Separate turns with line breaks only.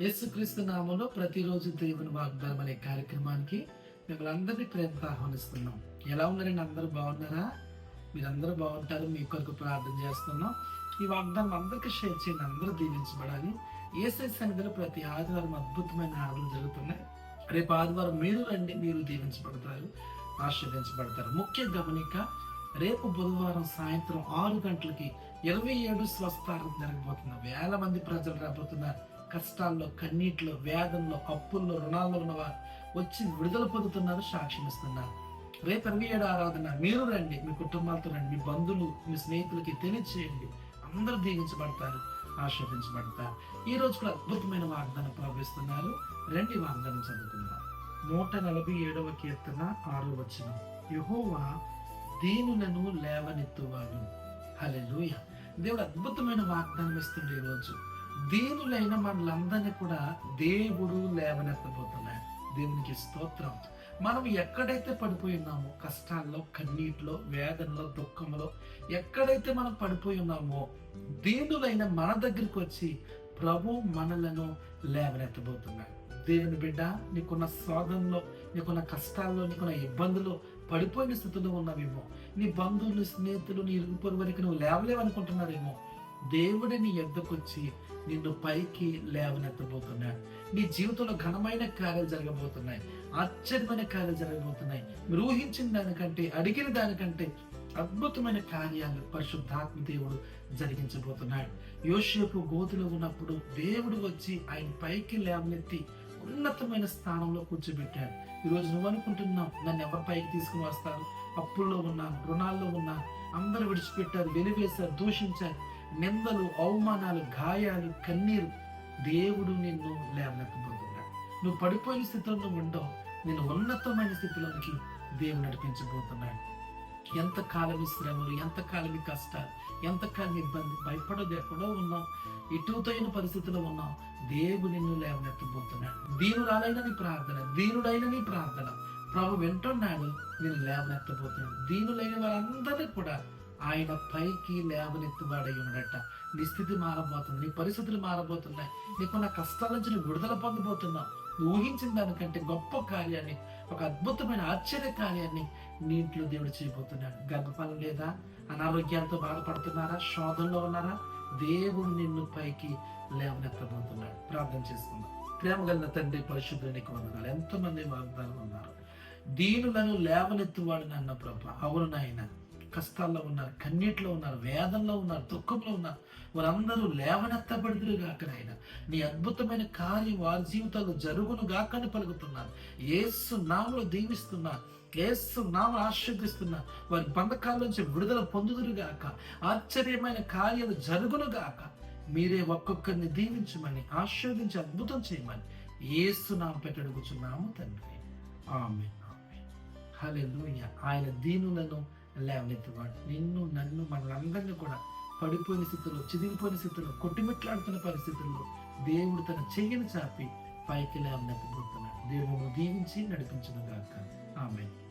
యేసుక్రీస్తు నామంలో ప్రతిరోజు దేవుని వాగ్దానం అనే కార్యక్రమానికి మిమ్మల్ని అందరినీ ప్రేమతో ఆహ్వానిస్తున్నాం. ఎలా ఉన్నారండి? అందరూ బాగున్నారా? మీరందరూ బాగుంటారు. మీ కొరకు ప్రార్థన చేస్తున్నాం. ఈ వాగ్దానం అందరికీ షేర్ చేయండి. అందరూ దీవించబడాలి. ఏసై సన్నిధిలో ప్రతి ఆదివారం అద్భుతమైన ఆరాధన జరుగుతున్నాయి. రేపు ఆదివారం మీరు రండి. మీరు దీవించబడతారు. ఆశీర్వదించబడతారు. ముఖ్య గమనిక రేపు బుధవారం సాయంత్రం ఆరు గంటలకి ఇరవై ఏడు స్వస్థాలు జరగబోతున్నాం వేల మంది ప్రజలు రాబోతున్నారు. కష్టాల్లో కన్నీటిలో వేదనలో అప్పుల్లో రుణాల్లో ఉన్నవారు వచ్చి విడుదల పొందుతున్నారు సాక్ష్యం ఇస్తున్నారు. రేపు ఇరవై ఏడు ఆరాధన. మీరు రండి మీ కుటుంబాలతో రండి మీ బంధువులు మీ స్నేహితులకి తెలియచేయండి. అందరూ దీవించబడతారు ఆస్వాదించబడతారు ఈ రోజు కూడా అద్భుతమైన వాగ్దానం ప్రవహిస్తున్నారు. రండి వాగ్దానం చదువుకుందాం. నూట నలభై ఏడవ కీర్తన ఆరో వచ్చిన యహోవా దీనులను లేవనెత్తువాడు. హల్లెలూయ. దేవుడు అద్భుతమైన వాగ్దానం ఇస్తుండే ఈరోజు దీనులైన మనలందరినీ కూడా దేవుడు లేవనెత్తబోతున్నాడు. దేవునికి స్తోత్రం. మనం ఎక్కడైతే పడిపోయి ఉన్నామో కష్టాల్లో కన్నీటిలో వేదనలో దుఃఖంలో ఎక్కడైతే మనం పడిపోయి ఉన్నామో దీనులైన మన దగ్గరికి వచ్చి ప్రభు మనలను లేవనెత్తబోతున్నాడు. దేవుని బిడ్డ నీకున్న శోధనలో నీకున్న కష్టాల్లో నీకున్న ఇబ్బందులు పడిపోయిన స్థితిలో ఉన్నావేమో నీ బంధువులు స్నేహితులు నీ ఇరుగు పొరుగు వరకు నువ్వు లేవలేవనుకుంటున్నారేమో దేవుడిని ఎద్దకొచ్చి నిన్ను పైకి లేవనెత్తబోతున్నాడు. నీ జీవితంలో ఘనమైన కార్యాలు జరగబోతున్నాయి. ఆశ్చర్యమైన కార్యాలు జరగబోతున్నాయి. మీరు ఊహించిన దానికంటే అడిగిన దానికంటే అద్భుతమైన కార్యాలు పరిశుద్ధాత్మ దేవుడు జరిగించబోతున్నాడు. యోషపు గోతులో ఉన్నప్పుడు దేవుడు వచ్చి ఆయన పైకి లేవనెత్తి ఉన్నతమైన స్థానంలో కూర్చోబెట్టాడు. ఈరోజు నువ్వు అనుకుంటున్నావు నన్ను ఎవరి పైకి తీసుకుని వస్తారు? అప్పుల్లో ఉన్నాను రుణాల్లో ఉన్నాను. అందరూ విడిచిపెట్టారు వెలివేశారు దూషించారు. నిందలు అవమానాలు గాయాలు కన్నీరు దేవుడు నిన్ను లేవనెత్తబోతున్నాడు. నువ్వు పడిపోయిన స్థితిలో నువ్వు ఉండవు. నేను ఉన్నతమైన స్థితిలోనికి దేవుడు నడిపించబోతున్నాడు. ఎంత శ్రమలు ఎంత కష్టాలు ఎంతకాలం ఇబ్బంది భయపడదు ఎక్కడో ఉన్నాం ఇటుతైన పరిస్థితిలో ఉన్నాం దేవుడు నిన్ను లేవనెత్తబోతున్నాడు. దీనురాలైన నీ ప్రార్థన దీనుడైన నీ ప్రార్థన ప్రభు వింటున్నాడు నేను లేవనెత్తబోతున్నాడు. దీనులైన వారందరినీ కూడా ఆయన పైకి లేవనెత్తువాడై ఉన్నట నీ స్థితి మారబోతుంది నీ పరిస్థితులు మారబోతున్నాయి. నీకున్న కష్టాల నుంచి నువ్వు విడుదల పొందబోతున్నావు. ఊహించిన దానికంటే గొప్ప కార్యాన్ని ఒక అద్భుతమైన ఆశ్చర్య కార్యాన్ని నీ ఇంట్లో దేవుడు చేయబోతున్నాడు. గర్భఫలం లేదా? అనారోగ్యాలతో బాధపడుతున్నారా? శోధంలో ఉన్నారా? దేవుడు నిన్ను పైకి లేవనెత్తబోతున్నాడు. ప్రార్థన చేసుకుందాం. ప్రేమ కలిగిన తండ్రి పరిశుద్ధునికి వందనాలు. ఎంతమంది వాగ్దానం ఉన్నారు. దీనులను లేవనెత్తువాడు అన్న ప్రభ. అవును నాయన. కష్టాల్లో ఉన్నారు కన్నీటిలో ఉన్నారు వేదంలో ఉన్నారు దుఃఖంలో ఉన్నారు. వారందరూ లేవనెత్తబడిదురు గాక నాయన. నీ అద్భుతమైన కార్యం వారి జీవితాల్లో జరుగును గాకని పలుకుతున్నాను ఏసు నామలో దీవిస్తున్నా ఏసు నామ ఆశీర్దిస్తున్నా వారి బంధకాల నుంచి విడుదల పొందుదురు గాక. ఆశ్చర్యమైన కార్యాలు జరుగును గాక. మీరే ఒక్కొక్కరిని దీవించమని ఆశీర్వదించి అద్భుతం చేయమని ఏసు నామ పెట్టడుగుచున్నాము తండ్రి. ఆమె ఆమె హలే ఆయన దీనులను లేవనెత్తువాడు నిన్ను నన్ను మనలందరినీ కూడా పడిపోయిన స్థితిలో చిదిగిపోయిన స్థితిలో కొట్టిమిట్లాడుతున్న పరిస్థితుల్లో దేవుడు తన చెయ్యిని చాపి పైకి లేవనెత్తబోతున్నాడు. దేవుడు దీవించి నడిపించను గాక. ఆమె